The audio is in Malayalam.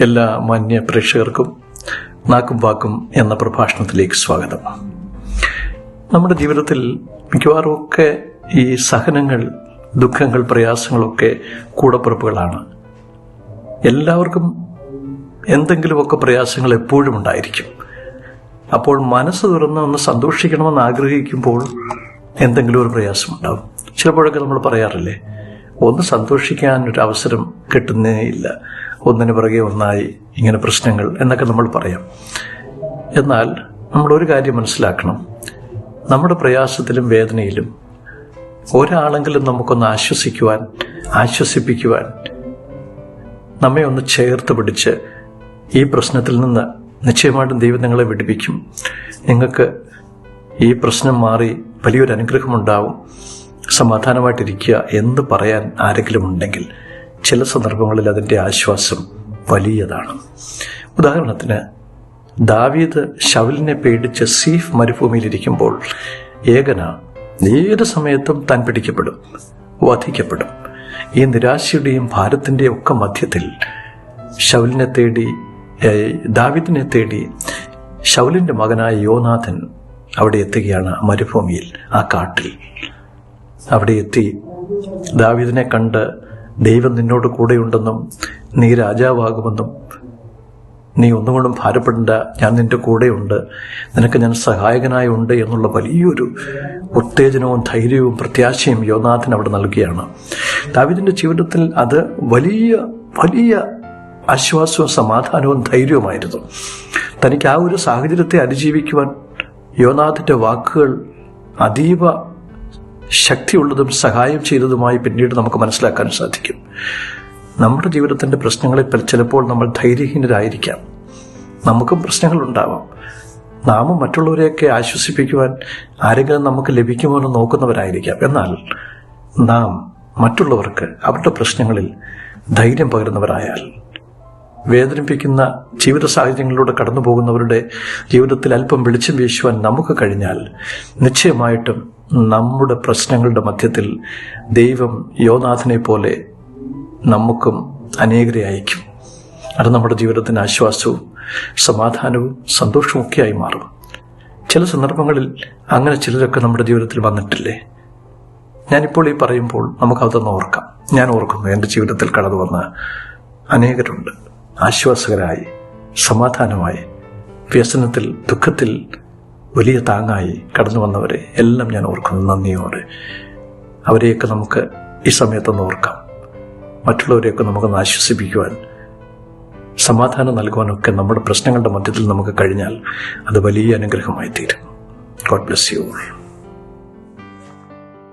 എല്ലാ മാന്യ പ്രേക്ഷകർക്കും നാക്കും വാക്കും എന്ന പ്രഭാഷണത്തിലേക്ക് സ്വാഗതം. നമ്മുടെ ജീവിതത്തിൽ മിക്കവാറും ഒക്കെ ഈ സഹനങ്ങൾ ദുഃഖങ്ങൾ പ്രയാസങ്ങളൊക്കെ കൂടപ്പിറപ്പുകളാണ്. എല്ലാവർക്കും എന്തെങ്കിലുമൊക്കെ പ്രയാസങ്ങൾ എപ്പോഴും ഉണ്ടായിരിക്കും. അപ്പോൾ മനസ്സ് തുറന്ന് ഒന്ന് സന്തോഷിക്കണമെന്ന് ആഗ്രഹിക്കുമ്പോൾ എന്തെങ്കിലും ഒരു പ്രയാസം ഉണ്ടാവും. ചിലപ്പോഴൊക്കെ നമ്മൾ പറയാറില്ലേ ഒന്ന് സന്തോഷിക്കാൻ ഒരു അവസരം കിട്ടുന്നേ ഇല്ല. ഒന്നിനു പുറകെ ഒന്നായി ഇങ്ങനെ പ്രശ്നങ്ങൾ എന്നൊക്കെ നമ്മൾ പറയാം. എന്നാൽ നമ്മൾ ഒരു കാര്യം മനസ്സിലാക്കണം. നമ്മുടെ പ്രയാസത്തിലും വേദനയിലും ഒരാളെങ്കിലും നമുക്കൊന്ന് ആശ്വസിക്കുവാൻ ആശ്വസിപ്പിക്കുവാൻ നമ്മെ ഒന്ന് ചേർത്ത് പിടിച്ച് ഈ പ്രശ്നത്തിൽ നിന്ന് നിശ്ചയമായിട്ടും ദൈവം നിങ്ങളെ വിടിപ്പിക്കും. നിങ്ങൾക്ക് ഈ പ്രശ്നം മാറി വലിയൊരു അനുഗ്രഹമുണ്ടാവും. സമാധാനമായിട്ടിരിക്കുക എന്ന് പറയാൻ ആരെങ്കിലും ഉണ്ടെങ്കിൽ ചില സന്ദർഭങ്ങളിൽ അതിന്റെ ആശ്വാസം വലിയതാണ്. ഉദാഹരണത്തിന് ദാവീദ് ഷവലിനെ പേടിച്ച് സീഫ് മരുഭൂമിയിലിരിക്കുമ്പോൾ ഏകന ഏത് സമയത്തും താൻ പിടിക്കപ്പെടും വധിക്കപ്പെടും. ഈ നിരാശയുടെയും ഭാരത്തിന്റെയും ഒക്കെ മധ്യത്തിൽ ഷൗലിനെ തേടി ദാവിദിനെ തേടി ഷൗലിന്റെ മകനായ യോനാഥൻ അവിടെ എത്തുകയാണ് മരുഭൂമിയിൽ ആ കാട്ടിൽ. അവിടെ എത്തി ദാവിദിനെ കണ്ട് ദൈവം നിന്നോട് കൂടെയുണ്ടെന്നും നീ രാജാവാകുമെന്നും നീ ഒന്നുകൊണ്ടും ഭാരപ്പെടേണ്ട. ഞാൻ നിന്റെ കൂടെയുണ്ട്. നിനക്ക് ഞാൻ സഹായകനായി ഉണ്ട് എന്നുള്ള വലിയൊരു ഉത്തേജനവും ധൈര്യവും പ്രത്യാശയും യോനാഥൻ അവിടെ നൽകുകയാണ്. ദാവിദിന്റെ ജീവിതത്തിൽ അത് വലിയ വലിയ ആശ്വാസവും സമാധാനവും ധൈര്യവുമായിരുന്നു. തനിക്ക് ആ ഒരു സാഹചര്യത്തെ അതിജീവിക്കുവാൻ യോനാഥിന്റെ വാക്കുകൾ അതീവ ശക്തിയുള്ളതും സഹായം ചെയ്തതുമായി പിന്നീട് നമുക്ക് മനസ്സിലാക്കാൻ സാധിക്കും. നമ്മുടെ ജീവിതത്തിന്റെ പ്രശ്നങ്ങളിൽ ചിലപ്പോൾ നമ്മൾ ധൈര്യഹീനരായിരിക്കാം. നമുക്കും പ്രശ്നങ്ങളുണ്ടാവാം. നാമും മറ്റുള്ളവരെയൊക്കെ ആശ്വസിപ്പിക്കുവാൻ ആരെങ്കിലും നമുക്ക് ലഭിക്കുമോ എന്ന് നോക്കുന്നവരായിരിക്കാം. എന്നാൽ നാം മറ്റുള്ളവർക്ക് അവരുടെ പ്രശ്നങ്ങളിൽ ധൈര്യം പകരുന്നവരായാൽ വേദനിപ്പിക്കുന്ന ജീവിത സാഹചര്യങ്ങളിലൂടെ കടന്നു പോകുന്നവരുടെ ജീവിതത്തിൽ അല്പം വെളിച്ചം വീശുവാൻ നമുക്ക് കഴിഞ്ഞാൽ നിശ്ചയമായിട്ടും നമ്മുടെ പ്രശ്നങ്ങളുടെ മധ്യത്തിൽ ദൈവം യോനാഥനെ പോലെ നമുക്കും അനേകരെ അയക്കും. അത് നമ്മുടെ ജീവിതത്തിന് ആശ്വാസവും സമാധാനവും സന്തോഷവും ഒക്കെയായി മാറും. ചില സന്ദർഭങ്ങളിൽ അങ്ങനെ ചിലരൊക്കെ നമ്മുടെ ജീവിതത്തിൽ വന്നിട്ടില്ലേ? ഞാനിപ്പോൾ ഈ പറയുമ്പോൾ നമുക്കതൊന്ന് ഓർക്കാം. ഞാൻ ഓർക്കുന്നു എന്റെ ജീവിതത്തിൽ കടന്നു വന്ന അനേകരുണ്ട്. ആശ്വാസകരായി സമാധാനമായി വ്യസനത്തിൽ ദുഃഖത്തിൽ വലിയ താങ്ങായി കടന്നു വന്നവരെ എല്ലാം ഞാൻ ഓർക്കുന്നു. നന്ദിയോടെ. അവരെയൊക്കെ നമുക്ക് ഈ സമയത്തൊന്ന് ഓർക്കാം. മറ്റുള്ളവരെയൊക്കെ നമുക്കൊന്ന് ആശ്വസിപ്പിക്കുവാൻ സമാധാനം നൽകുവാനൊക്കെ നമ്മുടെ പ്രശ്നങ്ങളുടെ മധ്യത്തിൽ നമുക്ക് കഴിഞ്ഞാൽ അത് വലിയ അനുഗ്രഹമായി തീരും ഗോഡ് ബ്ലെസ് യു